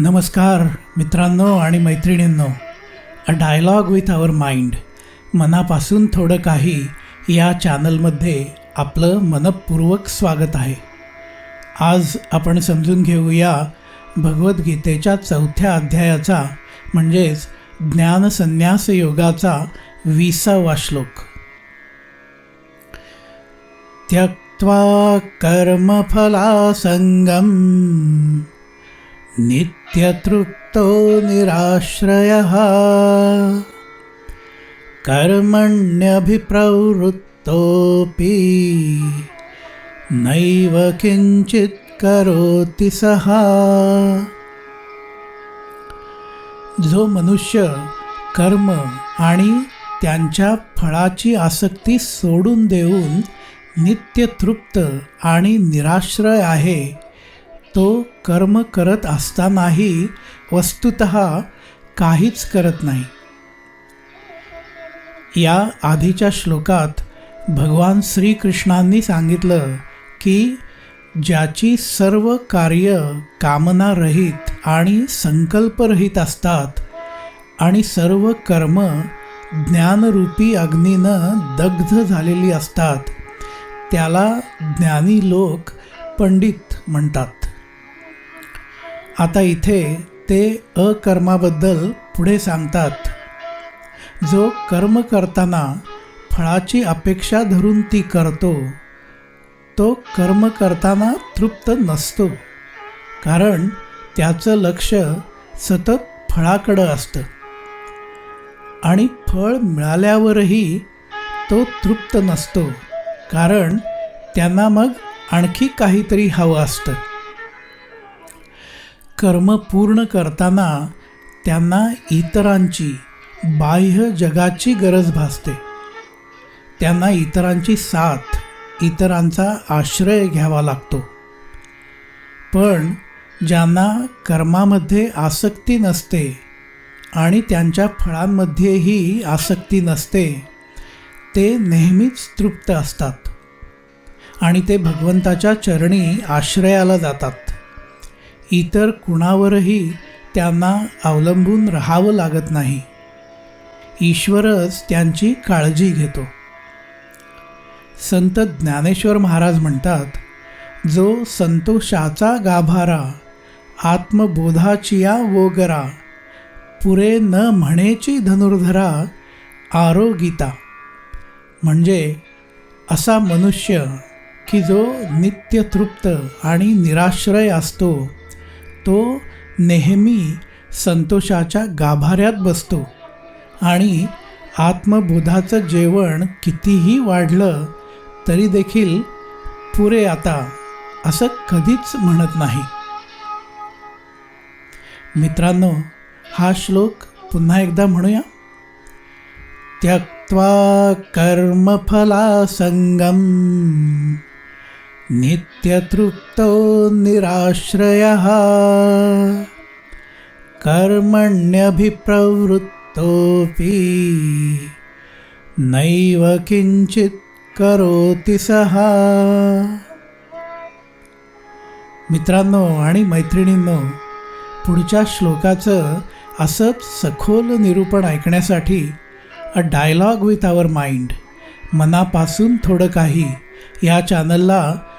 नमस्कार मित्रांनो आणि मैत्रिणींनो. A dialogue with our mind मनापासून थोडं काही या चॅनलमध्ये आपलं मनपूर्वक स्वागत आहे. आज आपण समजून घेऊया भगवद्गीतेच्या चौथ्या अध्यायाचा म्हणजेच ज्ञानसन्यास योगाचा विसावा श्लोक. त्यक्त्वा कर्मफलासंगम नित्यतृप्तो निराश्रयः। कर्मण्यभिप्रवृत्तोऽपि नैव किञ्चित् करोति सः। जो मनुष्य कर्म आणि त्यांच्या फळाची आसक्ती सोडून देऊन नित्यतृप्त आणि निराश्रय आहे तो कर्म करत असतानाही वस्तुत काहीच करत नाही. या आधीच्या श्लोकात भगवान श्रीकृष्णांनी सांगितलं की ज्याची सर्व कार्य कामनारहित आणि संकल्परहित असतात आणि सर्व कर्म ज्ञानरूपी अग्नीनं दग्ध झालेली असतात त्याला ज्ञानी लोक पंडित म्हणतात. आता इथे ते अकर्माबद्दल पुढे सांगतात. जो कर्म करताना फळाची अपेक्षा धरून ती करतो तो कर्म करताना तृप्त नसतो. कारण त्याचं लक्ष सतत फळाकडं असतं. आणि फळ मिळाल्यावरही तो तृप्त नसतो. कारण त्यांना मग आणखी काहीतरी हवं असतं. कर्म पूर्ण करताना त्यांना इतरांची बाह्य जगाची गरज भासते. त्यांना इतरांची साथ इतरांचा आश्रय घ्यावा लागतो. पण ज्यांना कर्मामध्ये आसक्ती नसते आणि त्यांच्या फळांमध्येही आसक्ती नसते ते नेहमीच तृप्त असतात आणि ते भगवंताच्या चरणी आश्रयाला जातात. इतर कुणावरही त्यांना अवलंबून राहावं लागत नाही. ईश्वरच त्यांची काळजी घेतो. संत ज्ञानेश्वर महाराज म्हणतात जो संतोषाचा गाभारा आत्मबोधाचिया वोगरा पुरे न म्हणेची धनुर्धरा आरोगिता. म्हणजे असा मनुष्य की जो नित्यतृप्त आणि निराश्रय असतो तो नेहमी संतोषाच्या गाभाऱ्यात बसतो. आणि आत्मबोधाचं जेवण कितीही वाढलं तरी देखील पुरे आता असं कधीच म्हणत नाही. मित्रांनो हा श्लोक पुन्हा एकदा म्हणूया. त्यक्त्वा संगम नित्यतृप्तो निराश्रयः। कर्मण्यभिप्रवृत्तोऽपि नैव किंचित करोति सः। मित्रांनो आणि मैत्रिणींनो पुढच्या श्लोकाचं असंच सखोल निरूपण ऐकण्यासाठी a dialogue with our mind मनापासून थोडं काही या चॅनलला